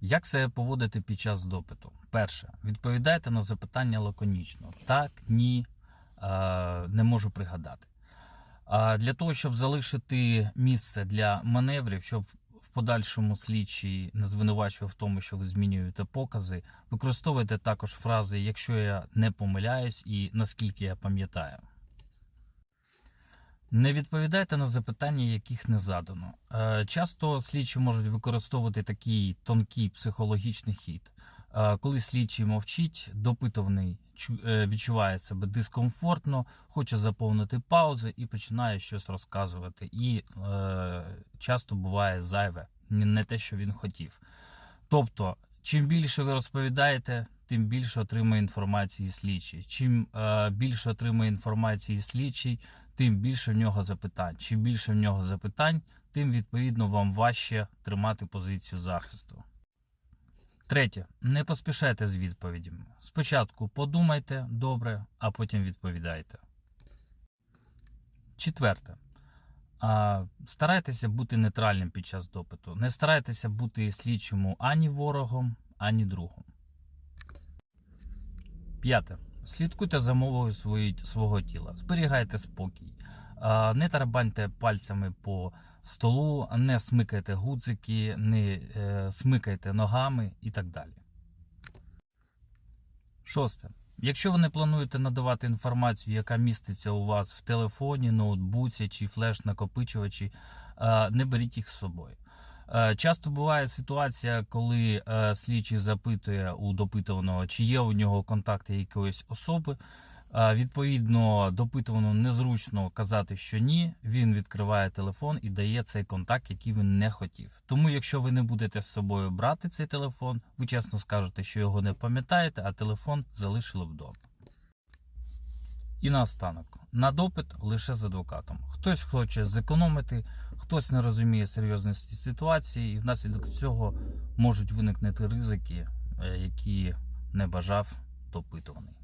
Як себе поводити під час допиту? Перше, відповідайте на запитання лаконічно. Так, ні, е, не можу пригадати. Для того, щоб залишити місце для маневрів, щоб в подальшому слідчий не звинувачував в тому, що ви змінюєте покази, використовуйте також фрази, якщо я не помиляюсь, і наскільки я пам'ятаю. Не відповідайте на запитання, яких не задано. Е, Часто слідчі можуть використовувати такий тонкий психологічний хід. Е, Коли слідчий мовчить, допитуваний е, відчуває себе дискомфортно, хоче заповнити паузи і починає щось розказувати. І часто буває зайве, не те, що він хотів. Тобто, чим більше ви розповідаєте, тим більше отримує інформації слідчий. Чим е, більше отримує інформації слідчий, тим більше в нього запитань. Чим більше в нього запитань, тим відповідно вам важче тримати позицію захисту. Третє. Не поспішайте з відповідями. Спочатку подумайте добре, а потім відповідайте. Четверте. Старайтеся бути нейтральним під час допиту. Не старайтеся бути слідчому ані ворогом, ані другом. П'яте. Слідкуйте за мовою свого тіла. Зберігайте спокій. Не тарабаньте пальцями по столу, не смикайте гудзики, не е, смикайте ногами і так далі. Шосте. Якщо ви не плануєте надавати інформацію, яка міститься у вас в телефоні, ноутбуці чи флеш-накопичувачі, не беріть їх з собою. Е, Часто буває ситуація, коли е, слідчий запитує у допитуваного, чи є у нього контакти якоїсь особи. Е, Відповідно, допитувано незручно казати, що ні. Він відкриває телефон і дає цей контакт, який він не хотів. Тому, якщо ви не будете з собою брати цей телефон, ви чесно скажете, що його не пам'ятаєте, а телефон залишили вдома. І наостанок, на допит лише з адвокатом. Хтось хоче зекономити, хтось не розуміє серйозності ситуації, і внаслідок цього можуть виникнути ризики, е, які не бажав допитуваний.